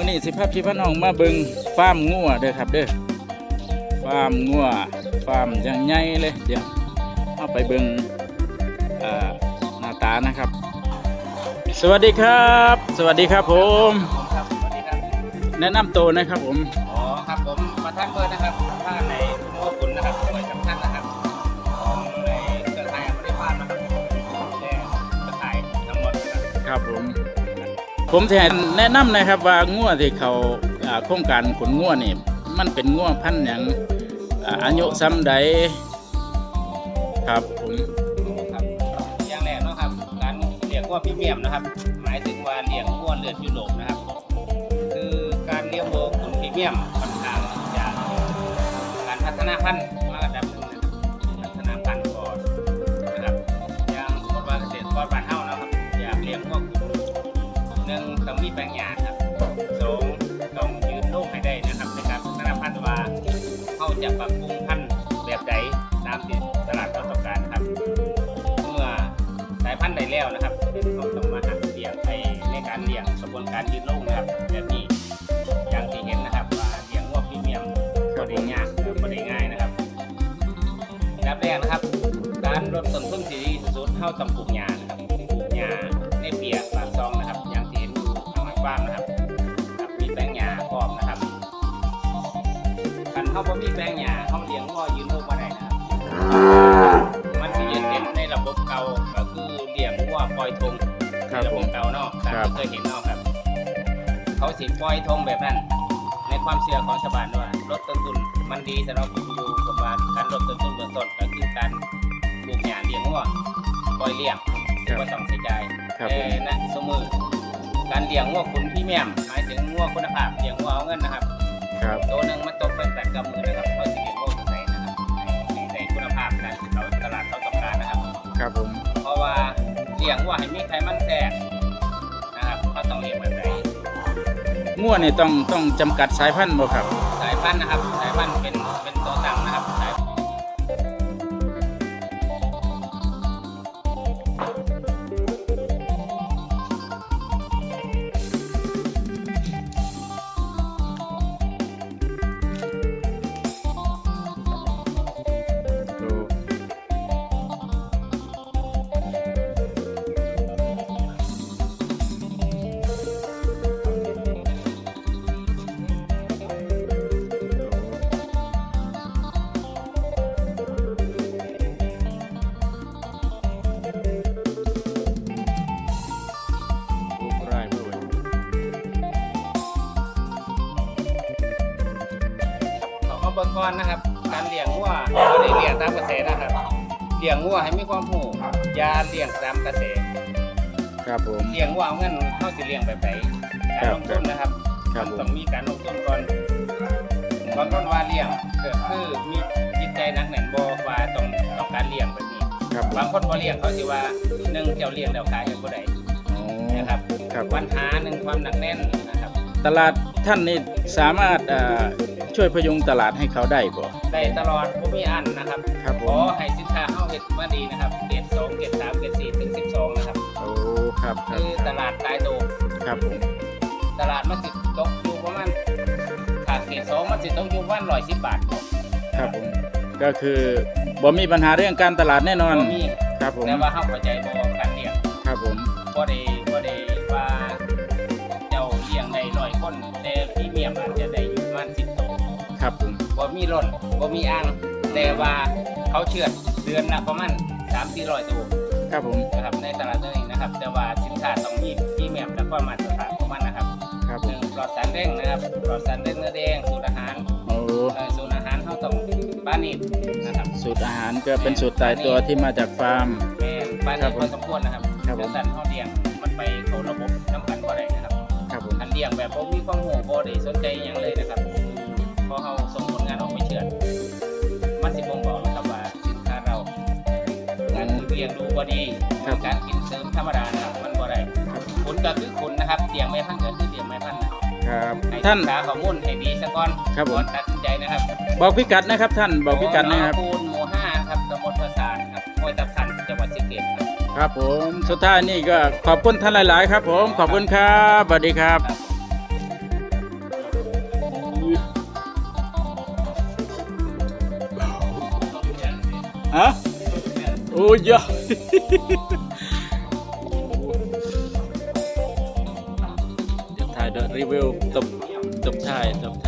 มื้อนี้สิพาพี่พี่น้องมาเบิงฟาร์มงัวเด้อครับเด้อฟาร์มงัวฟาร์มอย่างใหญ่เลยเดี๋ยวเอาไปเบิงหน้าตานะครับ สวัสดีครับ สวัสดีครับผม แนะนำตัวนะครับผม อ๋อครับผมประธานเบิร์ดนะครับท่านใน ผมจะแนะนำนะครับว่างัวที่เขาโครงการขนงัวนี่มันเป็นงัวพันธุ์หยังอ่าอายุซ้ำใดครับผมอย่างแรกเนาะครับการเลี้ยงวัวพรีเมียมนะครับ หมายถึงว่าเลี้ยงวัวเลือดยุโรปนะครับ คือการเลี้ยงวัวขุนพรีเมียมค่อนข้างจะการพัฒนาพันธุ์ จะปรับปรุงพันธุ์แบบใดตามที่ตลาดเขาต้องการครับ เมื่อสายพันธุ์ใดแล้วนะครับเขาต้องมาหัดเลี้ยงไปในการเลี้ยงกระบวนการยืนโลกนะครับแบบนี้อย่างที่เห็นนะครับว่าเลี้ยงวัวพรีเมียมก็ได้ยากก็ได้ง่ายนะครับอันดับแรกนะครับ การลดต้นทุนที่ดีที่สุดเท่าต้องปลูกหญ้านะ เข้าบ่มีแปลงหญ้าเขาเลี้ยงวัวยืนโลกมาได้นะครับมันสิยืนเห็นในระบบเก่าก็คือเลี้ยงวัวปล่อยทงครัในบระผบม บเก่าเนาะตามครับ ที่เคยเห็นเนาะครับ เขาสิปล่อยทงแบบนั้น ในความเชื่อของชาวบ้านว่าลดต้นทุนมันดีสำหรับผู้อยู่กับว่าการลดต้นทุนเบื้องต้นก็คือการปลูกหญ้าเลี้ยงวัวปล่อยเลี้ยงครับก็ต้องใช้จ่าย ครับผแต่มณสมือการเลี้ยงวัวขุนพรี่เมียมหมายถึงวัวคุณภาพเลี้ยงวัวเอาเงินนะครับครับ ตัวหนึ่งมันตกเป็ ลี้ยงวัวให้มีไขมันแทรกนะครับเขาต้องเลี้ยงแบบไหนงัวนี่ต้องต้องจำกัดสายพันธุ์บ่ครับ สายพันธุ์นะครับ สายพันธุ์เป็นเป็น เขามาเบิ่งก่อนนะครับ การเลี้ยงวัวก็ได้เลี้ยงตามกระแสนะครับเลี้ยงวัวให้มีความผูอย่าเลี้ยงตามกระแสครับผม เลี้ยงวัวเอาเงินเขาสิเลี้ยงแบบไหนการลงทุนนะครับครับมันผต้อมงมีการลงทุนก่อนก่อนก่อนว่าเลี้ยงก็คือมีจิตใจหนักแน่นบ่ว่าต้องต้องการเลี้ยงแบบนี้ครับผมบางคนบ่เลี้ยงเขาสิว่าหนึ่งเจ้าเลี้ยงแล้วขายให้บ่ได้อ๋อ นะครับครับ ปัญหาหนึ่งความหนักแน่นนะครับ ตลาดท่านนี่สามารถอ่า ช่วยพยุงตลาดให้เขาได้บ่ได้ตลอดบ่มีอันนะครับครับผขอมให้สินค้าเฮาเฮ็ดมาดีนะครับเกรด2เกรด3เกรด4ถึง12นะครับ โอ้ครับครัคืบอตลาดตายโตวครับผมตลาดมันสิตกอยู่ประมาณถ้าเกรด2มันสิตกอยู่ประมาณ110บาทครับผมก็คือบ่มีปัญหาเรื่องการตลาดแน่นอนบ่มีครับผมแต่ว่าเฮาเข้าใจบ่การเลี้ยงครับผมบ่ได้บ่ได้ บผมบ่มีล้นบ่มีอ่างแต่ว่าเขาเชือดเดือนละประมาณ3-400ตัวครับผมนะครับในตลาดตัวนี้นะครับ แต่ว่าสินค้าต้องมีพรีเมียมและก็มาตรฐานของมันนะครับครับหผมนึ่งปลอดสารเร่งนะครับปลอดสารเร่งเนื้อแดงสูตรอาหารโอ้เอ่อสูตรอาหารเขาต้องปานิดนะครับสูตรอาหารก็เป็นสูตรตายตัวที่มาจากฟาร์มแม่นปาครันิบดผมพอสมควรนะครับครับผมเดี๋ยวสันเขาเลี้ยงมันไปเข้าระบบน้ำกันบ่ได้นะครับครับผมอันเลี้ยงแบบบ่มีความหูบ่ได้สนใจหยังเลยนะครับ พอเขาส่งผลงานออกไปเชื่อดมันสิบ่งบอกนะครับว่าสินค้าเราการเลี้ยงดูบ่ดีการกินเสริมธรรมดานะครับมันบ่ได้คุณก็คือคุณนะครับเลี้ยงไม่พันธุ์ก็คือเลี้ยงไม่พันธุ์นะครับ ให้ท่านศึกษาข้อมูลให้ดีซะก่อนครับผม ก่อนตัดสินใจนะครับบอกพิกัดนะครับ ท่านบอกพิกัดนะครับปูนหมู่ห้าครับตำบลประสานครับห้วยตะพันจังหวัดสิเกตครับ ครับผมสุดท้ายนี่ก็ขอบคุณท่านหลาย ๆ ครับ ผมขอบคุณครับสวัสดีครับ ครับ อ้ยเยอะเดี๋ยวถ่ายเดี๋ยวรีวิวตบตบถ่ายตบถ่าย